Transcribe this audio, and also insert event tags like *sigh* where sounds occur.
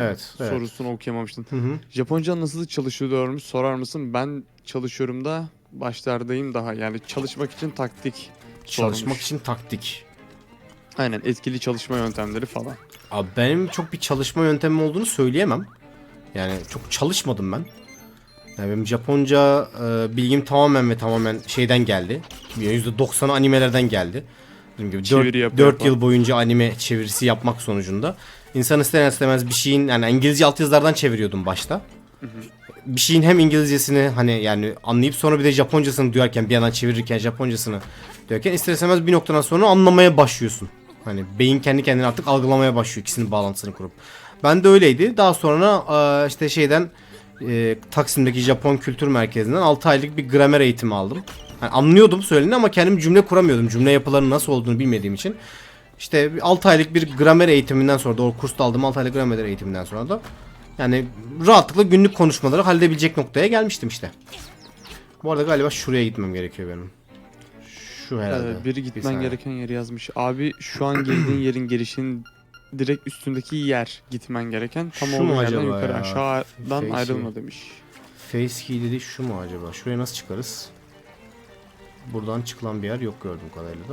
Evet. evet. sorusunu okuyamamıştın. Hı hı. Japonca nasıl çalışılıyormuş sorar mısın? Ben çalışıyorum da başlardayım daha. Yani çalışmak için taktik Çalışmak sormuş. için taktik. Aynen etkili çalışma yöntemleri falan. Abi benim çok bir çalışma yöntemim olduğunu söyleyemem. Yani çok çalışmadım ben. Yani benim Japonca e, bilgim tamamen ve tamamen şeyden geldi. %90'ı animelerden geldi. Dediğim gibi Çeviri 4, yapıyor 4 falan. yıl boyunca anime çevirisi yapmak sonucunda. İnsan ister istemez bir şeyin yani İngilizce altyazılardan çeviriyordum başta. Bir şeyin hem İngilizcesini hani yani anlayıp sonra bir de Japoncasını duyarken bir yandan çevirirken Japoncasını duyarken ister istemez bir noktadan sonra anlamaya başlıyorsun. Hani beyin kendi kendine artık algılamaya başlıyor ikisinin bağlantısını kurup. Ben de öyleydi. Daha sonra e, işte şeyden e, Taksim'deki Japon Kültür Merkezi'nden 6 aylık bir gramer eğitimi aldım. Yani anlıyordum söylediğini ama kendim cümle kuramıyordum. Cümle yapılarının nasıl olduğunu bilmediğim için. İşte 6 aylık bir gramer eğitiminden sonra da o kursta aldığım 6 aylık gramer eğitiminden sonra da yani rahatlıkla günlük konuşmaları halledebilecek noktaya gelmiştim işte. Bu arada galiba şuraya gitmem gerekiyor benim. Şu herhalde. Ee, biri Bir gitmen saniye. gereken yeri yazmış. Abi şu an girdiğin *clears throat* yerin girişinin direkt üstündeki yer gitmen gereken. Tam Şu mu acaba yukarı ya? aşağıdan Face'i. ayrılma demiş. Face key dedi şu mu acaba? Şuraya nasıl çıkarız? Buradan çıkılan bir yer yok gördüğüm kadarıyla?